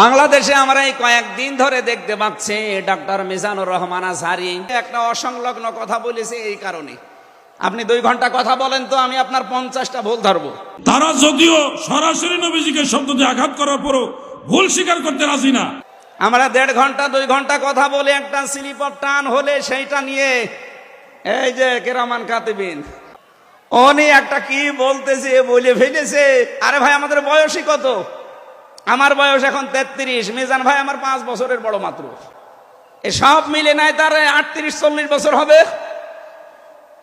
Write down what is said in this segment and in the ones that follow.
বাংলাদেশে আমরা এই কয়েকদিন ধরে দেখতে পাচ্ছি ডক্টর মিজানুর রহমান আজহারি। একটা অসংলগ্ন কথা বলেছে এই কারণে। আপনি দুই ঘণ্টা কথা বলেন তো আমি আপনার পঞ্চাশটা ভুল ধরবো। তারা যদিও সরাসরি নবীজিকে শব্দ দিয়ে আঘাত করার পরও ভুল স্বীকার করতে রাজি না। আমরা দেড় ঘণ্টা দুই ঘণ্টা কথা বলে একটা স্লিপ অফ টান হলে সেইটা নিয়ে এই যে কেরামান কাতিবিন উনি একটা কি বলতেছে বলে ফেলেছে। আরে ভাই আমাদের বয়সই কত? আমার বয়স এখন তেত্রিশ, মিজান ভাই আমার পাঁচ বছরের বড় মাত্র। এ সব মিলে নাই তার আটত্রিশ, চল্লিশ বছর হবে।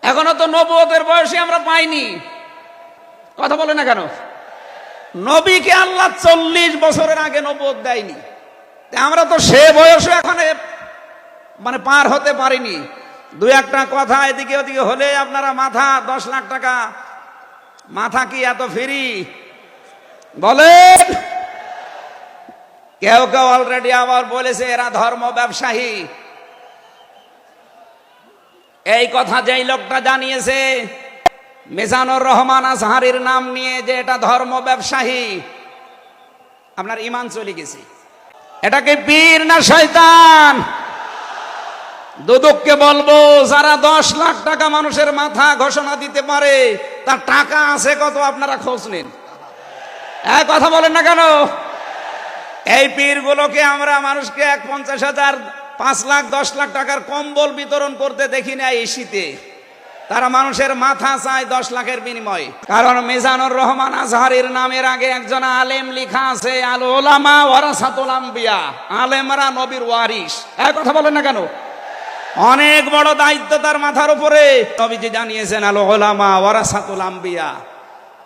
এখনও তো নবতের বয়সে আমরা পাইনি। কথা বলে না কেন? নবীকে আল্লাহ চল্লিশ বছরের আগে নবত দেয়নি। আমরা তো সে বয়সে এখন মানে পার হতে পারিনি। দু একটা কথা এদিকে ওদিকে হলে আপনারা মাথা দশ লাখ টাকা। মাথা কি এত ফ্রি? বলেন! কেউ কেউ অলরেডি আবার বলেছে, এরা ধর্ম ব্যবসায়ী। এই কথা যেই লোকটা জানিয়েছে, মেজানুর রহমান আজহারির নাম নিয়ে যে এটা ধর্ম ব্যবসায়ী, আপনার ইমান চলে গেছে। এটাকে পীর না শয়তান? দুদককে বলব, যারা দশ লাখ টাকা মানুষের মাথা ঘোষণা দিতে পারে, তার টাকা আছে কত, আপনারা খোঁজ নিন। কথা বলেন না কেন? এই পীরগুলোকে আমরা মানুষকে এক পঞ্চাশ হাজার, পাঁচ লাখ, দশ লাখ টাকার কম্বল বিতরণ করতে দেখি না এই শীতে। তারা মানুষের মাথা চায় দশ লাখের বিনিময়ে। কারণ মিজানুর রহমান আজহারির নামের আগে একজন আলেম লিখা আছে আলেমরা নবীর ওয়ারিস এক কথা বলেন না কেন? অনেক বড় দায়িত্ব তার মাথার উপরে। নবীজি জানিয়েছেন, আল ওলামা ওয়ারাসাতুল আম্বিয়া।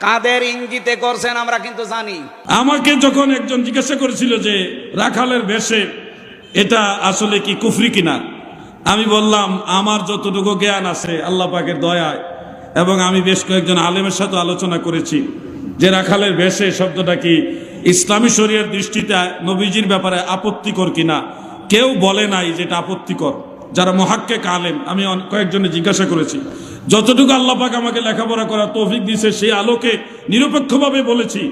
কাদের ইঙ্গিতে করছেন আমরা কিন্তু জানি। আমাকে যখন একজন জিজ্ঞাসা করেছিল যে, রাখালের বেশে এটা আসলে কি কুফরি কিনা? আমি বললাম, আমার যতটুকু জ্ঞান আছে, আল্লাহ পাকের দয়ায়, এবং আমি বেশ কয়েকজন আলেমের সাথে আলোচনা করেছি যে রাখালের বেশে শব্দটা কি, ইসলামী শরীরের দৃষ্টিতে নবীজির ব্যাপারে আপত্তিকর কিনা? কেউ বলে নাই যেটা আপত্তিকর। যারা মহাক্কে আলেম, আমি কয়েকজনে জিজ্ঞাসা করেছি। যতটুকু আল্লাহ পাক আমাকে লেখাপড়া করার তৌফিক দিয়েছে, সেই আলোকে নিরপেক্ষভাবে বলেছি,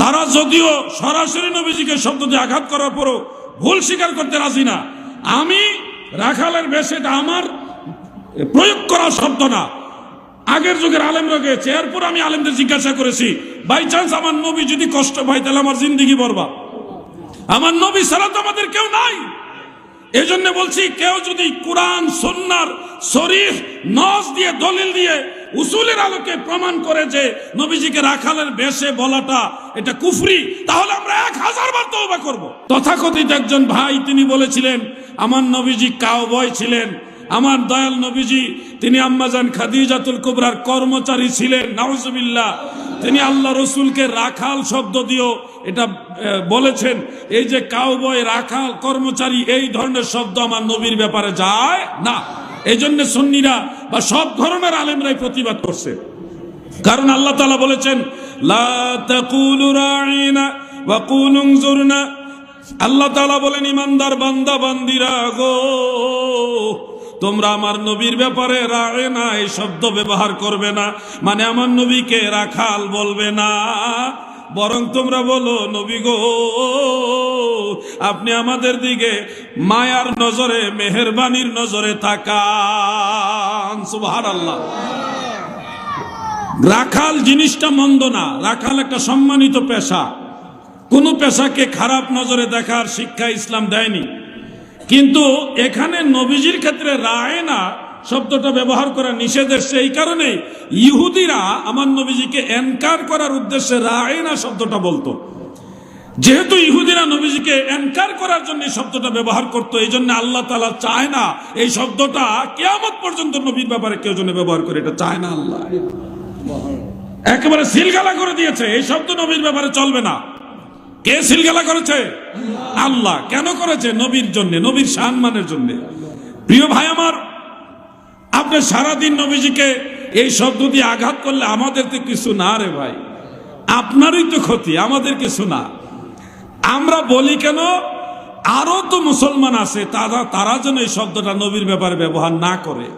তারা যদিও সরাসরি নবীজিকে শব্দ দিয়ে আঘাত করার পরও ভুল স্বীকার করতে রাজি না। আমি রাখালের বেশেটা আমার প্রয়োগ করা শব্দ না। আগের যুগের আলেমরা গেছে, এরপর আমি আলেমদের জিজ্ঞাসা করেছি, বাই চান্স আমার নবী যদি কষ্ট পাই তাহলে আমার জিন্দিগি বরবা আমার নবী ছাড়া তো আমাদের কেউ নাই। এজন্য বলছি, কেউ যদি কোরআন সন্ন্যার শরীফ নস দিয়ে, দলিল দিয়ে উসুলের আলোকে প্রমাণ করে যে নবীজিকে রাখালের বেশে বলাটা এটা কুফরি, তাহলে আমরা এক হাজার বার তওবা করব। তথাকথিত একজন ভাই, তিনি বলেছিলেন, আমার নবীজি কাউবয় ছিলেন, আমার দয়াল নবীজি, তিনি আম্মাজান খাদিজাতুল কুবরার কর্মচারী ছিলেন, নাউজুবিল্লাহ। তিনি আল্লাহ রসুলকে রাখাল শব্দ দিয়েও এটা বলেছেন, এই যে কাউবয় রাখাল কর্মচারী, এই ধরনের শব্দ আমার নবীর ব্যাপারে যায় না। এই জন্য সন্নিরা বা সব ধরনের আলেমরাই প্রতিবাদ করছে। কারণ আল্লাহ তালা বলেছেন আল্লাহ তালা বলেন, ইমানদার বান্দা, বান্দিরা গো। তোমরা আমার নবীর ব্যাপারে রাগে না, এই শব্দ ব্যবহার করবে না। মানে আমার নবীকে রাখাল বলবে না। বরং তোমরা বলো, নবী গো, আপনি আমাদের দিকে মায়ার নজরে, মেহেরবানির নজরে তাকান। আল্লাহ রাখাল জিনিসটা মন্দ না। রাখাল একটা সম্মানিত পেশা। কোনো পেশাকে খারাপ নজরে দেখার শিক্ষা ইসলাম দেয়নি। কিন্তু এখানে নবীজির ক্ষেত্রে রায় না শব্দটা ব্যবহার করা নিষেধ এসছে এই কারণে ইহুদিরা আমার নবীজিকে এনকার করার উদ্দেশ্যে রায় না শব্দটা বলতো। যেহেতু ইহুদিরা নবীজিকে এনকার করার জন্য শব্দটা ব্যবহার করতো, এই জন্য আল্লাহ তালা চায় না এই শব্দটা কেয়ামত পর্যন্ত নবীর ব্যাপারে কেউ জন্য ব্যবহার করে, এটা চায় না আল্লাহ। একেবারে সিলগালা করে দিয়েছে, এই শব্দ নবীর ব্যাপারে চলবে না। কে সিলগালা করেছে? আল্লাহ। কেন করেছে? নবীর জন্য, নবীর সম্মানের জন্য। প্রিয় ভাই আমার, আপনি সারাদিন নবীজিকে এই শব্দ দিয়ে আঘাত করলে আমাদের তো কিছু না রে ভাই। আপনারই তো ক্ষতি, আমাদের কিছু না। আমরা বলি কেন, আরও তো মুসলমান আছে, তারা তারা যেন এই শব্দটা নবীর ব্যাপারে ব্যবহার না করে।